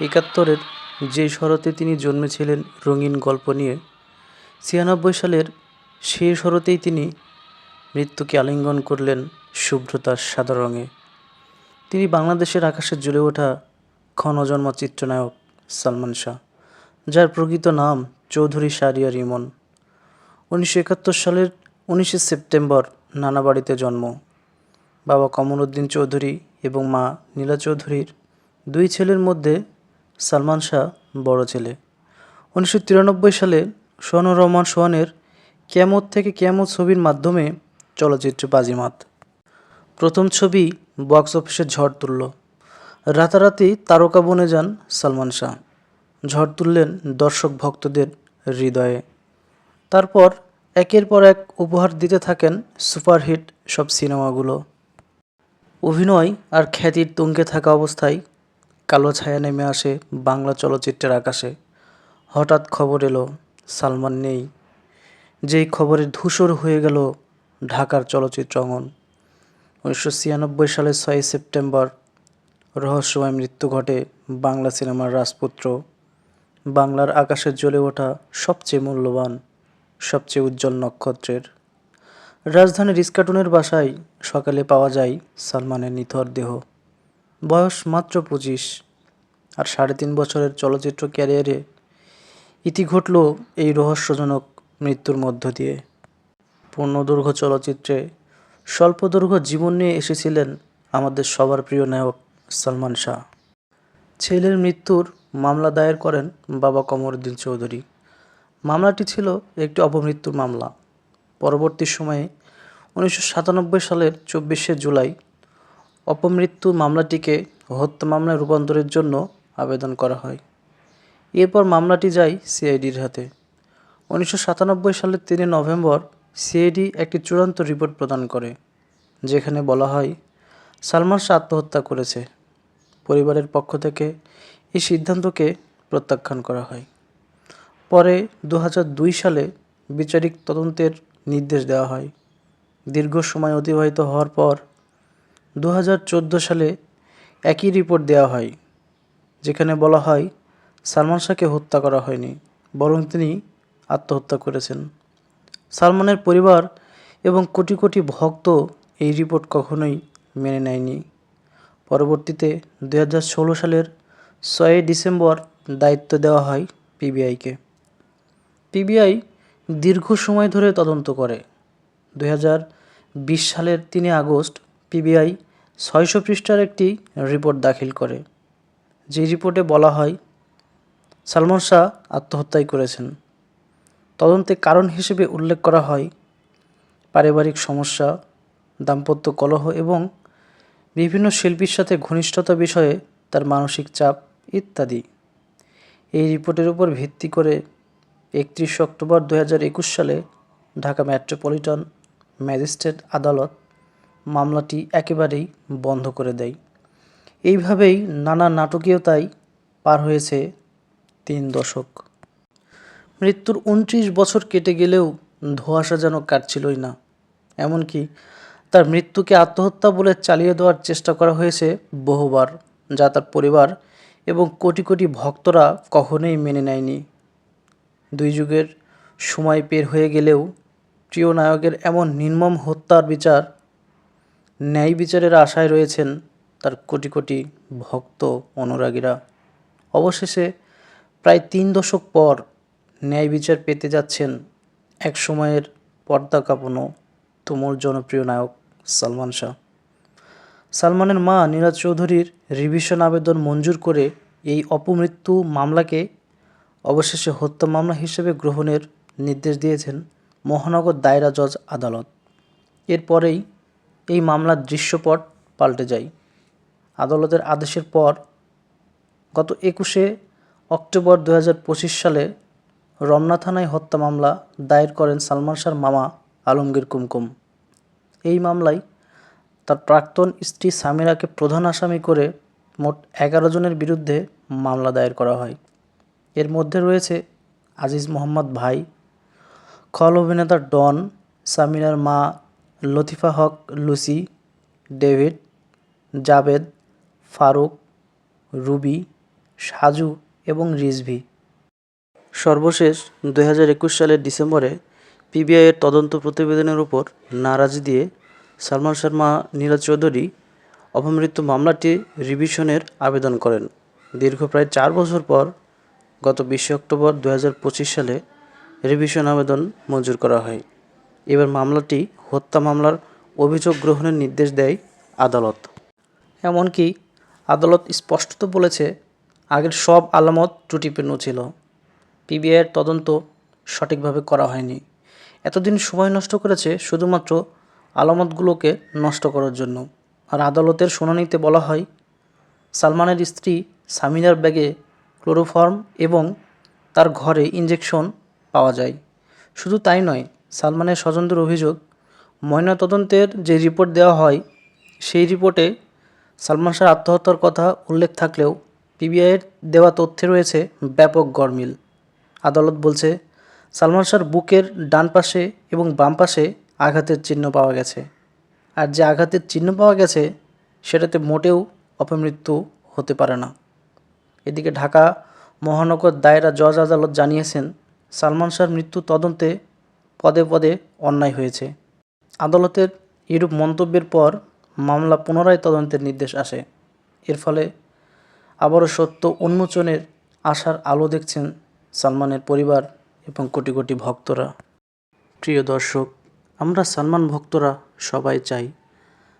একাত্তরের যে শরতে তিনি জন্মেছিলেন রঙিন গল্প নিয়ে, ছিয়ানব্বই সালের সেই শরতেই তিনি মৃত্যুকে আলিঙ্গন করলেন শুভ্রতার সাদা রঙে। তিনি বাংলাদেশের আকাশে জ্বলে ওঠা ক্ষণজন্ম চিত্রনায়ক সালমান শাহ, যার প্রকৃত নাম চৌধুরী শাহরিয়ার ইমন উনিশশো একাত্তর সালের উনিশে সেপ্টেম্বর নানা বাড়িতে জন্ম। বাবা কমরুদ্দিন চৌধুরী এবং মা নীলা চৌধুরীর দুই ছেলের মধ্যে সালমান শাহ বড় ছেলে। উনিশশো তিরানব্বই সালে সোহানুর রহমান সোহানের কেয়ামত থেকে কেয়ামত ছবির মাধ্যমে চলচ্চিত্রে বাজিমাত প্রথম ছবি বক্স অফিসে ঝড় তুলল। রাতারাতি তারকা বনে যান সালমান শাহ। ঝড় তুললেন দর্শক ভক্তদের হৃদয়ে। তারপর একের পর এক উপহার দিতে থাকেন সুপারহিট সব সিনেমাগুলো। অভিনয় আর খ্যাতির তুঙ্গে থাকা অবস্থায় কালো ছায়া নেমে আসে বাংলা চলচ্চিত্রের আকাশে। হঠাৎ খবর এলো, সালমান নেই। যেই খবরে ধূসর হয়ে গেল ঢাকার চলচ্চিত্র অঙ্গন। উনিশশো ছিয়ানব্বই সালের ছয় সেপ্টেম্বর রহস্যময় মৃত্যু ঘটে বাংলা সিনেমার রাজপুত্র। বাংলার আকাশে জ্বলে ওঠা সবচেয়ে মূল্যবান, সবচেয়ে উজ্জ্বল নক্ষত্রের। রাজধানীর ইস্কাটনের বাসায় সকালে পাওয়া যায় সালমানের নিথর দেহ। বয়স মাত্র পঁচিশ। আর সাড়ে তিন বছরের চলচ্চিত্র ক্যারিয়ারে ইতি ঘটল এই রহস্যজনক মৃত্যুর মধ্য দিয়ে। পূর্ণদৈর্ঘ্য চলচ্চিত্রে স্বল্পদৈর্ঘ্য জীবন নিয়ে এসেছিলেন আমাদের সবার প্রিয় নায়ক সালমান শাহ। ছেলের মৃত্যুর মামলা দায়ের করেন বাবা কমরুদ্দিন চৌধুরী। মামলাটি ছিল একটি অপমৃত্যুর মামলা। পরবর্তী সময়ে উনিশশো সাতানব্বই সালের চব্বিশে জুলাই অপমৃত্যু মামলাটিকে হত্যা মামলায় রূপান্তরের জন্য আবেদন করা হয়। এরপর মামলাটি যায় সিআইডির হাতে। উনিশশো সাতানব্বই সালের তিনে নভেম্বর সিআইডি একটি চূড়ান্ত রিপোর্ট প্রদান করে, যেখানে বলা হয়, সালমান শাহ আত্মহত্যা করেছে। পরিবারের পক্ষ থেকে এই সিদ্ধান্তকে প্রত্যাখ্যান করা হয়। পরে দু দুই সালে বিচারিক তদন্তের নির্দেশ দেওয়া হয়। দীর্ঘ সময় অতিবাহিত হওয়ার পর দু হাজার চোদ্দ সালে একই রিপোর্ট দেওয়া হয়, যেখানে বলা হয় সালমান শাহকে হত্যা করা হয়নি, বরং তিনি আত্মহত্যা করেছেন। সালমানের পরিবার এবং কোটি কোটি ভক্ত এই রিপোর্ট কখনোই মেনে নেয়নি। পরবর্তীতে দু হাজার ষোলো সালের ছয়ই ডিসেম্বর দায়িত্ব দেওয়া হয় পিবিআইকে। পিবিআই দীর্ঘ সময় ধরে তদন্ত করে। দু হাজার বিশ সালের তিনে আগস্ট পিবিআই ছয়শো পৃষ্ঠার একটি রিপোর্ট দাখিল করে। যে রিপোর্টে বলা হয়, সালমান শাহ আত্মহত্যাই করেছেন। তদন্তে কারণ হিসেবে উল্লেখ করা হয়, পারিবারিক সমস্যা, দাম্পত্য কলহ এবং বিভিন্ন শিল্পীর সাথে ঘনিষ্ঠতা বিষয়ে তার মানসিক চাপ ইত্যাদি। এই রিপোর্টের উপর ভিত্তি করে একত্রিশে অক্টোবর দু হাজার একুশ সালে ঢাকা মেট্রোপলিটন ম্যাজিস্ট্রেট আদালত মামলাটি একেবারেই বন্ধ করে দেয়। এইভাবেই নানা নাটকীয়তায় পার হয়েছে তিন দশক। মৃত্যুর উনত্রিশ বছর কেটে গেলেও ধোঁয়াশা যেন কাটছিলই না। এমনকি তার মৃত্যুকে আত্মহত্যা বলে চালিয়ে দেওয়ার চেষ্টা করা হয়েছে বহুবার, যা তার পরিবার এবং কোটি কোটি ভক্তরা কখনোই মেনে নেয়নি। দুই যুগের সময় পের হয়ে গেলেও প্রিয় নায়কের এমন নির্মম হত্যার বিচার ন্যায় বিচারের আশায় রয়েছেন তার কোটি কোটি ভক্ত অনুরাগীরা। অবশেষে প্রায় তিন দশক পর ন্যায় বিচার পেতে যাচ্ছেন এক সময়ের পর্দা কাঁপানো তুমুল জনপ্রিয় নায়ক সালমান শাহ। সালমানের মা নীরাজ চৌধুরীর রিভিশন আবেদন মঞ্জুর করে এই অপমৃত্যু মামলাকে অবশেষে হত্যা মামলা হিসেবে গ্রহণের নির্দেশ দিয়েছেন মহানগর দায়রা জজ আদালত। এরপরেই এই মামলার দৃশ্যপট পাল্টে যায়। আদালতের আদেশের পর গত একুশে অক্টোবর দু হাজার পঁচিশ সালে রমনা থানায় হত্যা মামলা দায়ের করেন সালমান শাহর মামা আলমগীর কুমকুম। এই মামলায় তার প্রাক্তন স্ত্রী সামিরাকে প্রধান আসামি করে মোট এগারো জনের বিরুদ্ধে মামলা দায়ের করা হয়। এর মধ্যে রয়েছে আজিজ মোহাম্মদ ভাই, খল অভিনেতা ডন, সামিরার মা লতিফা হক, লুসি, ডেভিড জাবেদ ফারুক, রুবি, সাজু এবং রিজভি। সর্বশেষ দুই হাজার একুশ সালের ডিসেম্বরে পিবিআইয়ের তদন্ত প্রতিবেদনের উপর নারাজি দিয়ে সালমান শর্মা নীলা চৌধুরী অপমৃত্যু মামলাটি রিভিশনের আবেদন করেন। দীর্ঘ প্রায় চার বছর পর গত বিশে অক্টোবর দু হাজার পঁচিশ সালে রিভিশন আবেদন মঞ্জুর করা হয়। এবার মামলাটি হত্যা মামলার অভিযোগ গ্রহণের নির্দেশ দেয় আদালত। এমনকি আদালত স্পষ্টত বলেছে, আগের সব আলামত ত্রুটিপূর্ণ ছিল। পিবিআইয়ের তদন্ত সঠিকভাবে করা হয়নি। এতদিন সময় নষ্ট করেছে শুধুমাত্র আলামতগুলোকে নষ্ট করার জন্য। আর আদালতের শুনানিতে বলা হয়, সালমানের স্ত্রী সামিনার ব্যাগে ক্লোরোফর্ম এবং তার ঘরে ইঞ্জেকশন পাওয়া যায়। শুধু তাই নয় সালমানের স্বজনদের অভিযোগ, ময়নাতদন্তের যে রিপোর্ট দেওয়া হয়, সেই রিপোর্টে সালমান শাহ আত্মহত্যার কথা উল্লেখ থাকলেও পিবিআইয়ের দেওয়া তথ্যে রয়েছে ব্যাপক গরমিল আদালত বলছে, সালমান শাহর বুকের ডান পাশে এবং বাম পাশে আঘাতের চিহ্ন পাওয়া গেছে। আর যে আঘাতের চিহ্ন পাওয়া গেছে, সেটাতে মোটেও অপমৃত্যু হতে পারে না। এদিকে ঢাকা মহানগর দায়রা জজ আদালত জানিয়েছেন, সালমান শাহর মৃত্যু তদন্তে পদে পদে অন্যায় হয়েছে। আদালতের এরূপ মন্তব্যের পর মামলা পুনরায় তদন্তের নির্দেশ আসে। এর ফলে আবারও সত্য উন্মোচনের আশার আলো দেখছেন সালমানের পরিবার এবং কোটি কোটি ভক্তরা। প্রিয় দর্শক, আমরা সালমান ভক্তরা সবাই চাই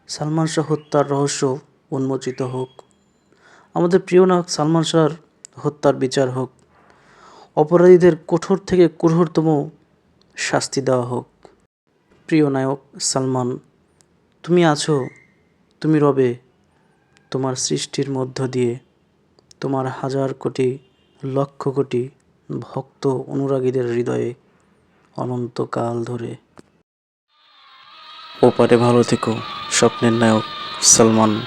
সালমান শাহ হত্যার রহস্য উন্মোচিত হোক। আমাদের প্রিয় নায়ক সালমান শাহর হত্যার বিচার হোক। অপরাধীদের কঠোর থেকে কঠোরতম শাস্তি দেওয়া হোক। প্রিয় নায়ক সালমান, তুমি আছো, তুমি রবে, তোমার সৃষ্টির মধ্য দিয়ে। তোমার হাজার কোটি, লক্ষ কোটি ভক্ত অনুরাগীদের হৃদয়ে অনন্তকাল ধরে। ওপারে ভালো থেকো, স্বপ্নের নায়ক সালমান।